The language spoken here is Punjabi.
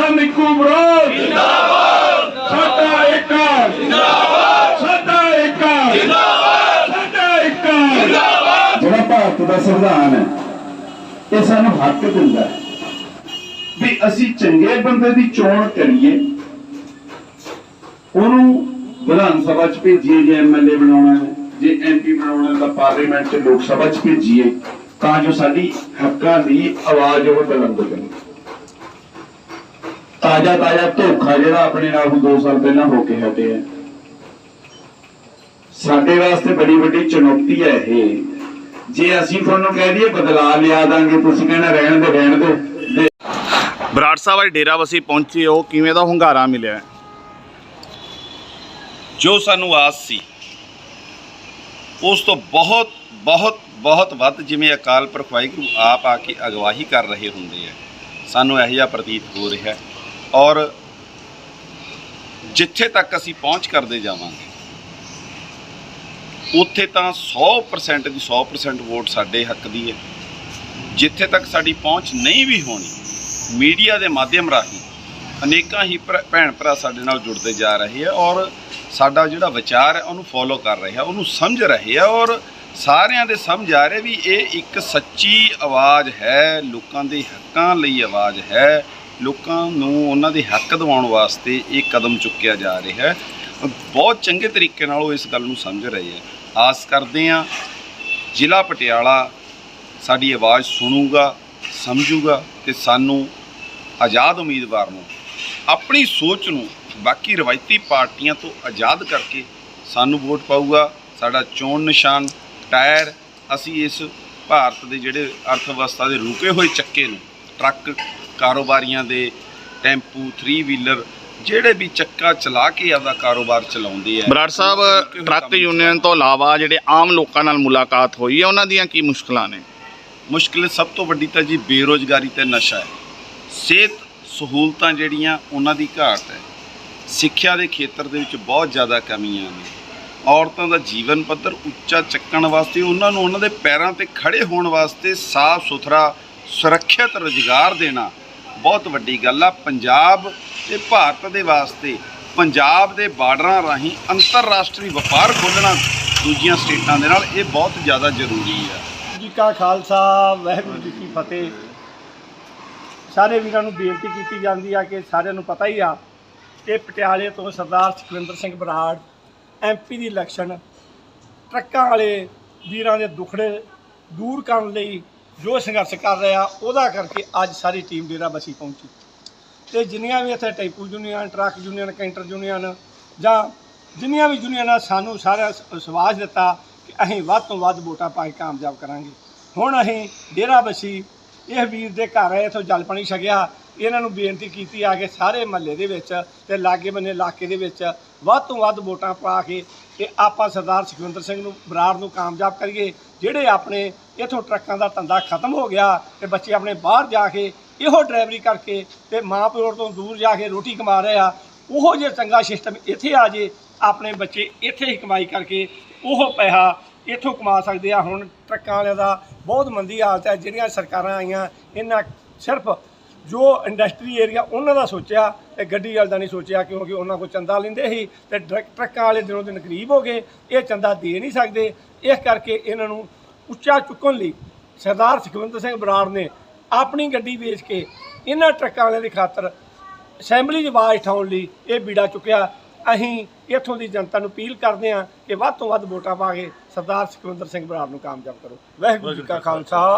ਹਮ ਇੱਕੋ ਮੁਰਾਦ ਜਿੰਦਾਬਾਦ ਸਾਡਾ ਏਕਾ ਜਿੰਦਾਬਾਦ ਸਾਡਾ ਏਕਾ ਜਿੰਦਾਬਾਦ ਸਾਡਾ ਏਕਾ ਜਿੰਦਾਬਾਦ ਜਿਹੜਾ ਭਾਰਤ ਦਾ ਸੰਵਿਧਾਨ ਹੈ, ਇਹ ਸਾਨੂੰ ਹੱਕ ਦਿੰਦਾ ਹੈ ਵੀ ਅਸੀਂ ਚੰਗੇ ਬੰਦੇ ਦੀ ਚੋਣ ਕਰੀਏ। ਉਹਨੂੰ ਵਿਧਾਨ ਸਭਾ ਚ ਭੇਜੀਏ, ਜੇ ਐਮਐਲਏ ਬਣਾਉਣਾ ਹੈ, ਜੇ ਐਮਪੀ ਬਣਾਉਣਾ ਤਾਂ ਪਾਰਲੀਮੈਂਟ ਚ ਲੋਕ ਸਭਾ ਚ ਭੇਜੀਏ, ਤਾਂ ਜੋ ਸਾਡੀ ਹੱਕਾਂ ਦੀ ਆਵਾਜ਼ ਉਹ ਬੁਲੰਦ ਕਰੇ। ਤਾਜ਼ਾ ਤਾਜ਼ਾ ਧੋਖਾ ਜਿਹੜਾ ਆਪਣੇ ਨਾਲ ਹੁਣ 2 ਸਾਲ ਪਹਿਲਾਂ ਹੋ ਕੇ ਹਟਿਆ ਸਾਡੇ ਵਾਸਤੇ ਬੜੀ ਵੱਡੀ ਚੁਣੌਤੀ ਹੈ ਇਹ। ਜੇ ਅਸੀਂ ਤੁਹਾਨੂੰ ਕਹਿ ਦਈਏ ਬਦਲਾ ਲਿਆ ਦਾਂਗੇ, ਤੁਸੀਂ ਕਹਿਣਾ ਰਹਿਣ ਦੇ ਰਹਿਣ ਦੇ ਬਰਾੜ ਸਾਹਿਬ ਅੱਜ ਡੇਰਾਬੱਸੀ ਪਹੁੰਚੇ ਹੋ, ਕਿਵੇਂ ਦਾ ਹੁੰਗਾਰਾ ਮਿਲਿਆ? ਜੋ ਸਾਨੂੰ ਆਸ ਸੀ, ਉਸ ਤੋਂ ਬਹੁਤ ਬਹੁਤ ਬਹੁਤ ਵੱਧ ਜਿਵੇਂ ਅਕਾਲ ਪੁਰਖ ਵਾਹਿਗੁਰੂ ਆਪ ਆ ਕੇ ਅਗਵਾਹੀ ਕਰ ਰਹੇ ਹੁੰਦੇ ਆ। ਸਾਨੂੰ ਇਹੋ ਜਿਹਾ ਪ੍ਰਤੀਤ ਹੋ ਰਿਹਾ। ਹੈ ਔਰ ਜਿੱਥੇ ਤੱਕ ਅਸੀਂ ਪਹੁੰਚ ਕਰਦੇ ਜਾਵਾਂਗੇ, ਉੱਥੇ ਤਾਂ 100% ਦੀ 100% ਵੋਟ ਸਾਡੇ ਹੱਕ ਦੀ ਹੈ। ਜਿੱਥੇ ਤੱਕ ਸਾਡੀ ਪਹੁੰਚ ਨਹੀਂ ਵੀ ਹੋਣੀ, ਮੀਡੀਆ ਦੇ ਮਾਧਿਅਮ ਰਾਹੀਂ ਅਨੇਕਾਂ ਹੀ ਭੈਣ ਭਰਾ ਸਾਡੇ ਨਾਲ ਜੁੜਦੇ ਜਾ ਰਹੇ ਆ ਔਰ ਸਾਡਾ ਜਿਹੜਾ ਵਿਚਾਰ ਹੈ ਉਹਨੂੰ ਫੋਲੋ ਕਰ ਰਹੇ ਆ, ਉਹਨੂੰ ਸਮਝ ਰਹੇ ਆ ਔਰ ਸਾਰਿਆਂ ਦੇ ਸਮਝ ਆ ਰਿਹਾ ਵੀ ਇਹ ਇੱਕ ਸੱਚੀ ਆਵਾਜ਼ ਹੈ, ਲੋਕਾਂ ਦੇ ਹੱਕਾਂ ਲਈ ਆਵਾਜ਼ ਹੈ ਲੋਕਾਂ ਨੂੰ ਉਹਨਾਂ ਦੇ ਹੱਕ ਦਿਵਾਉਣ ਵਾਸਤੇ ਇਹ ਕਦਮ ਚੁੱਕਿਆ ਜਾ ਰਿਹਾ ਹੈ। ਬਹੁਤ ਚੰਗੇ ਤਰੀਕੇ ਨਾਲ ਉਹ ਇਸ ਗੱਲ ਨੂੰ ਸਮਝ ਰਹੇ ਆ ਆਸ ਕਰਦੇ ਆ ਜ਼ਿਲ੍ਹਾ ਪਟਿਆਲਾ ਸਾਡੀ ਆਵਾਜ਼ ਸੁਣੂਗਾ, ਸਮਝੂਗਾ ਤੇ ਸਾਨੂੰ ਆਜ਼ਾਦ ਉਮੀਦਵਾਰ ਨੂੰ ਆਪਣੀ ਸੋਚ ਨੂੰ ਬਾਕੀ ਰਵਾਇਤੀ ਪਾਰਟੀਆਂ ਤੋਂ ਆਜ਼ਾਦ ਕਰਕੇ ਸਾਨੂੰ ਵੋਟ ਪਾਊਗਾ। ਸਾਡਾ ਚੋਣ ਨਿਸ਼ਾਨ, ਟਾਇਰ, ਅਸੀਂ ਇਸ ਭਾਰਤ ਦੇ ਜਿਹੜੇ ਅਰਥ ਵਿਵਸਥਾ ਦੇ ਰੁਕੇ ਹੋਏ ਚੱਕੇ ਨੂੰ ਟਰੱਕ ਕਾਰੋਬਾਰੀਆਂ ਦੇ ਟੈਂਪੂ 3 ਵੀਲਰ ਜਿਹੜੇ ਵੀ ਚੱਕਾ ਚਲਾ ਕੇ ਆਪਦਾ ਕਾਰੋਬਾਰ ਚਲਾਉਂਦੇ ਆ। ਬਰਾੜ ਸਾਹਿਬ ਟਰੱਕ ਯੂਨੀਅਨ ਤੋਂ ਇਲਾਵਾ ਜਿਹੜੇ ਆਮ ਲੋਕਾਂ ਨਾਲ ਮੁਲਾਕਾਤ ਹੋਈ ਹੈ ਉਹਨਾਂ ਦੀਆਂ ਕੀ ਮੁਸ਼ਕਲਾਂ ਨੇ? ਮੁਸ਼ਕਿਲ ਸਭ ਤੋਂ ਵੱਡੀ ਤਾਂ ਜੀ ਬੇਰੋਜ਼ਗਾਰੀ ਤੇ ਨਸ਼ਾ ਹੈ। ਸਿਹਤ ਸਹੂਲਤਾਂ ਜਿਹੜੀਆਂ ਉਹਨਾਂ ਦੀ ਘਾਟ ਹੈ। ਸਿੱਖਿਆ ਦੇ ਖੇਤਰ ਦੇ ਵਿੱਚ ਬਹੁਤ ਜ਼ਿਆਦਾ ਕਮੀਆਂ ਨੇ। ਔਰਤਾਂ ਦਾ ਜੀਵਨ ਪੱਧਰ ਉੱਚਾ ਚੱਕਣ ਵਾਸਤੇ ਉਹਨਾਂ ਨੂੰ ਉਹਨਾਂ ਦੇ ਪੈਰਾਂ ਤੇ ਖੜੇ ਹੋਣ ਵਾਸਤੇ ਸਾਫ਼ ਸੁਥਰਾ ਸੁਰੱਖਿਅਤ ਰੁਜ਼ਗਾਰ ਦੇਣਾ ਬਹੁਤ ਵੱਡੀ ਗੱਲ ਆ, ਪੰਜਾਬ ਤੇ ਭਾਰਤ ਦੇ ਵਾਸਤੇ, ਪੰਜਾਬ ਦੇ ਬਾਰਡਰਾਂ ਰਾਹੀਂ ਅੰਤਰਰਾਸ਼ਟਰੀ ਵਪਾਰ ਖੋਲਣਾ ਦੂਜੀਆਂ ਸਟੇਟਾਂ ਦੇ ਨਾਲ ਇਹ ਬਹੁਤ ਜ਼ਿਆਦਾ ਜ਼ਰੂਰੀ ਆ। ਜੀ ਕਾ ਖਾਲਸਾ, ਵਾਹਿਗੁਰੂ ਜੀ ਕੀ ਫਤਿਹ। ਸਾਰੇ ਵੀਰਾਂ ਨੂੰ ਬੇਨਤੀ ਕੀਤੀ ਜਾਂਦੀ ਆ ਕਿ ਸਾਰਿਆਂ ਨੂੰ ਪਤਾ ਹੀ ਆ ਕਿ ਪਟਿਆਲੇ ਤੋਂ ਸਰਦਾਰ ਸੁਖਵਿੰਦਰ ਸਿੰਘ ਬਰਾੜ ਐਮਪੀ ਦੀ ਇਲੈਕਸ਼ਨ ਟਰੱਕਾਂ ਵਾਲੇ ਵੀਰਾਂ ਦੇ ਦੁੱਖੜੇ ਦੂਰ ਕਰਨ ਲਈ ਜੋ ਸੰਘਰਸ਼ ਕਰ ਰਿਹਾ ਉਹਦਾ ਕਰਕੇ ਅੱਜ ਸਾਰੀ ਟੀਮ ਡੇਰਾ ਬਸੀ ਪਹੁੰਚੀ। ਤੇ ਜਿੰਨੀਆਂ ਵੀ ਇੱਥੇ tempo union, truck union, canter union ਜਾਂ ਜਿੰਨੀਆਂ ਵੀ ਯੂਨੀਅਨਾਂ ਸਾਨੂੰ ਸਾਰਾ ਵਿਸ਼ਵਾਸ ਦਿੱਤਾ ਕਿ ਅਸੀਂ ਵੱਧ ਤੋਂ ਵੱਧ ਵੋਟਾਂ ਪਾ ਕੇ ਕਾਮਯਾਬ ਕਰਾਂਗੇ। ਹੁਣ ਅਸੀਂ ਡੇਰਾ ਬਸੀ, ਇਹ ਵੀਰ ਦੇ ਘਰ ਆਏ, ਇੱਥੋਂ ਜਲ ਪਾਣੀ ਛਕਿਆ ਇਹਨਾਂ ਨੂੰ ਬੇਨਤੀ ਕੀਤੀ ਆ ਕਿ ਸਾਰੇ ਮਹੱਲੇ ਦੇ ਵਿੱਚ ਤੇ ਲਾਗੇ ਬੰਨੇ ਇਲਾਕੇ ਦੇ ਵਿੱਚ ਵੱਧ ਤੋਂ ਵੱਧ ਵੋਟਾਂ ਪਾ ਕੇ ਤੇ ਆਪਾਂ ਸਰਦਾਰ ਸੁਖਵਿੰਦਰ ਸਿੰਘ ਨੂੰ, ਬਰਾੜ ਨੂੰ ਕਾਮਯਾਬ ਕਰੀਏ। ਜਿਹੜੇ ਆਪਣੇ ਇਥੋਂ ਟਰੱਕਾਂ ਦਾ ਧੰਦਾ ਖਤਮ ਹੋ ਗਿਆ ਤੇ ਬੱਚੇ ਆਪਣੇ ਬਾਹਰ ਜਾ ਕੇ ਇਹੋ ਡਰਾਈਵਰੀ ਕਰਕੇ ਤੇ ਮਾਂ ਪਿਓ ਤੋਂ ਦੂਰ ਜਾ ਕੇ ਰੋਟੀ ਕਮਾ ਰਹੇ ਆ, ਉਹੋ ਜੇ ਚੰਗਾ ਸਿਸਟਮ ਇੱਥੇ ਆ ਜੇ, ਆਪਣੇ ਬੱਚੇ ਇੱਥੇ ਹੀ ਕਮਾਈ ਕਰਕੇ ਉਹ ਪੈਸਾ ਇੱਥੋਂ ਕਮਾ ਸਕਦੇ ਆ। ਹੁਣ ਟਰੱਕਾਂ ਵਾਲਿਆਂ ਦਾ ਬਹੁਤ ਮੰਦੀ ਹਾਲਤ ਹੈ, ਜਿਹੜੀਆਂ ਸਰਕਾਰਾਂ ਆਈਆਂ, ਇਹਨਾਂ ਸਿਰਫ ਜੋ ਇੰਡਸਟਰੀ ਏਰੀਆ ਉਹਨਾਂ ਦਾ ਸੋਚਿਆ ਤੇ ਗੱਡੀ ਵਾਲ ਦਾ ਨਹੀਂ ਸੋਚਿਆ ਕਿਉਂਕਿ ਉਹਨਾਂ ਕੋਲ ਚੰਦਾ ਲੈਂਦੇ ਸੀ ਤੇ ਟਰੱਕਾਂ ਵਾਲੇ ਦਿਨੋਂ ਦਿਨ ਗਰੀਬ ਹੋ ਗਏ ਇਹ ਚੰਦਾ ਦੇ ਨਹੀਂ ਸਕਦੇ। ਇਸ ਕਰਕੇ ਇਹਨਾਂ ਨੂੰ ਉੱਚਾ ਚੁੱਕਣ ਲਈ ਸਰਦਾਰ ਸੁਖਵਿੰਦਰ ਸਿੰਘ ਬਰਾੜ ਨੇ ਆਪਣੀ ਗੱਡੀ ਵੇਚ ਕੇ ਇਹਨਾਂ ਟਰੱਕਾਂ ਵਾਲਿਆਂ ਦੀ ਖਾਤਰ ਅਸੈਂਬਲੀ 'ਚ ਆਵਾਜ਼ ਉਠਾਉਣ ਲਈ ਇਹ ਬੀੜਾ ਚੁੱਕਿਆ। ਅਸੀਂ ਇੱਥੋਂ ਦੀ ਜਨਤਾ ਨੂੰ ਅਪੀਲ ਕਰਦੇ ਹਾਂ ਕਿ ਵੱਧ ਤੋਂ ਵੱਧ ਵੋਟਾਂ ਪਾ ਕੇ ਸਰਦਾਰ ਸੁਖਵਿੰਦਰ ਸਿੰਘ ਬਰਾੜ ਨੂੰ ਕਾਮਯਾਬ ਕਰੋ। ਵਾਹਿਗੁਰੂ ਜੀ ਕਾ ਖਾਲਸਾ।